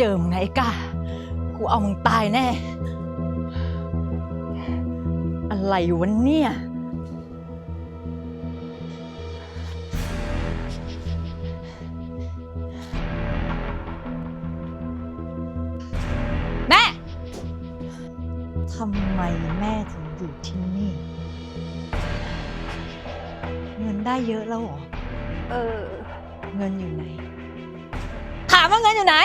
ไอ้กากูเอามึงตายแน่ อะไรวะเนี่ย แม่ ทำไมแม่ถึงอยู่ที่นี่ เงินได้เยอะแล้วเหรอ เออ เงินอยู่ไหนถาม ว่าเงินอยู่ไหน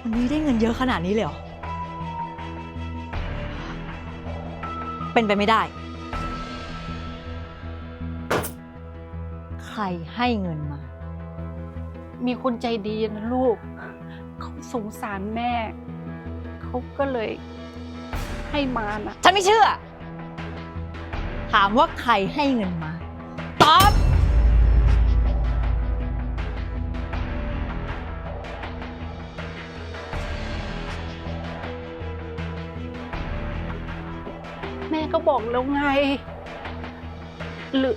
วันนี้ได้เงินเยอะขนาดนี้เลยเหรอ เป็นไปไม่ได้ ใครให้เงินมา มีคนใจดีนะลูก เขาสงสารแม่ เขาก็เลย ให้มานะฉันไม่เชื่อ ถามว่าใครให้เงินมา ตอบ แม่ก็บอกแล้วไง หรือ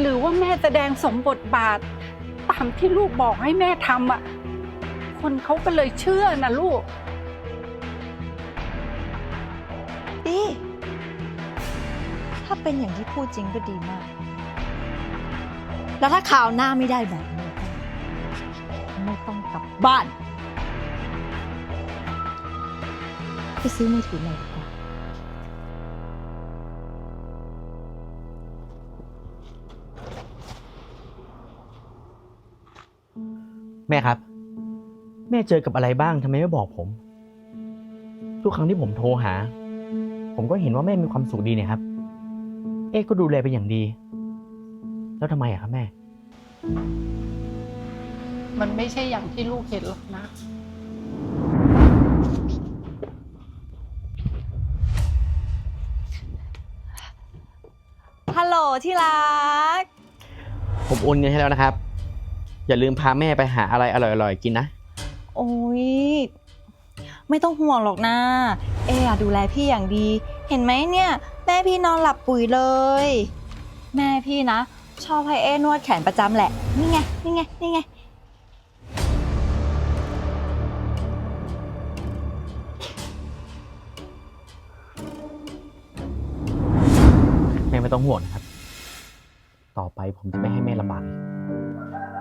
หรือว่าแม่แสดงสมบทบาท ตามที่ลูกบอกให้แม่ทำอะ คนเขาก็เลยเชื่อนะลูก ดี ถ้าเป็นอย่างที่พูดจริงก็ดีมาก แล้วถ้าข่าวหน้าไม่ได้แบบนี้ไม่ต้องกลับบ้าน ไปซื้อมือถือใหม่ดีกว่า แม่ครับ แม่เจอกับอะไรบ้างทำไมไม่บอกผม ทุกครั้งที่ผมโทรหา ผมก็เห็นว่าแม่มีความสุขดีเนี่ยครับ เอ๊ะก็ดูแลเป็นอย่างดี แล้วทำไมอะครับแม่ มันไม่ใช่อย่างที่ลูกเห็นหรอกนะ ฮัลโหลที่รัก ผมโอนเงินให้แล้วนะครับ อย่าลืมพาแม่ไปหาอะไรอร่อยๆกินนะ โอ้ย ไม่ต้องห่วงหรอกนะ เอะอดูแลพี่อย่างดี เห็นไหมเนี่ย แม่พี่นอนหลับปุ๋ยเลย แม่พี่นะ ชอบให้เอนวดแขนประจำแหละ นี่ไง นี่ไง นี่ไง แม่ไม่ต้องห่วงนะครับ ต่อไปผมจะไม่ให้แม่ลำบากอีก